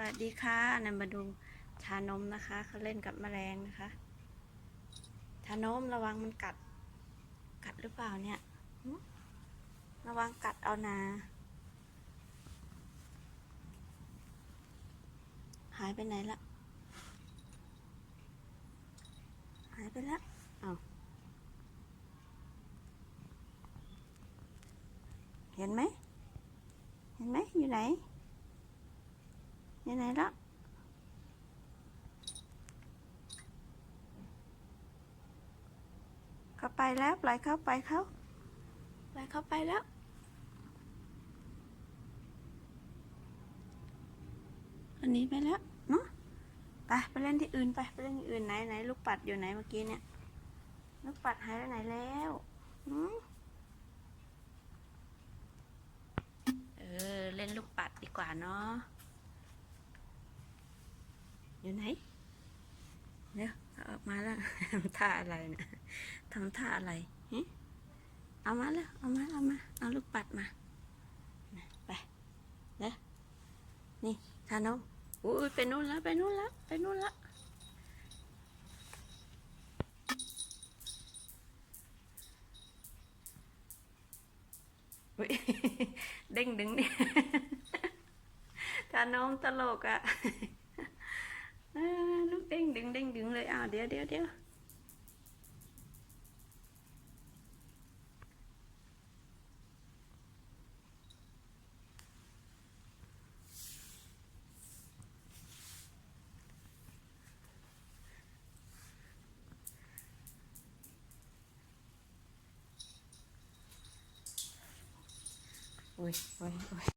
วัสดีค่ะนำมาดูชานมนะคะเขาเล่นกับแมลงนะคะชานมระวังมันกัด กัดหรือเปล่าเนี่ย ระวังกัดเอานา หายไปไหนละ หายไปแล้วเอาวเห็นไหม เห็นไหมอยู่ไหน อยู่ไหนละเข้าไปแล้วปล่อยเข้าไปเขาปล่อยเข้าไปแล้วอันนี้ไปแล้วเนาะไปไปเล่นที่อื่นไปไปเล่นที่อื่นไหนไหนลูกปัดอยู่ไหนเมื่อกี้เนี่ยลูกปัดหายไปไหนแล้วหืมเออเล่นลูกปัดดีกว่าเนาะ อยู่ไหนเดี๋ยเอาอกมาแล้วทำท่าอะไรนะทำท่าอะไรเอามาแล้วเอามาเอามาเอาลูกปัดมาไปเด้อนี่ทานมอุ้ยไปนู่นแล้วไปนู่นแล้วไปนู่นแล้วอุ๊ยเด้งดึงเนี่ยทานมตลกอะเออลูกเด้งดึงเด้ งดึงเลยอ้าวเดี๋ยวเดี๋ยวเดี๋ยวอุ้ยอุ้ยอุ้ย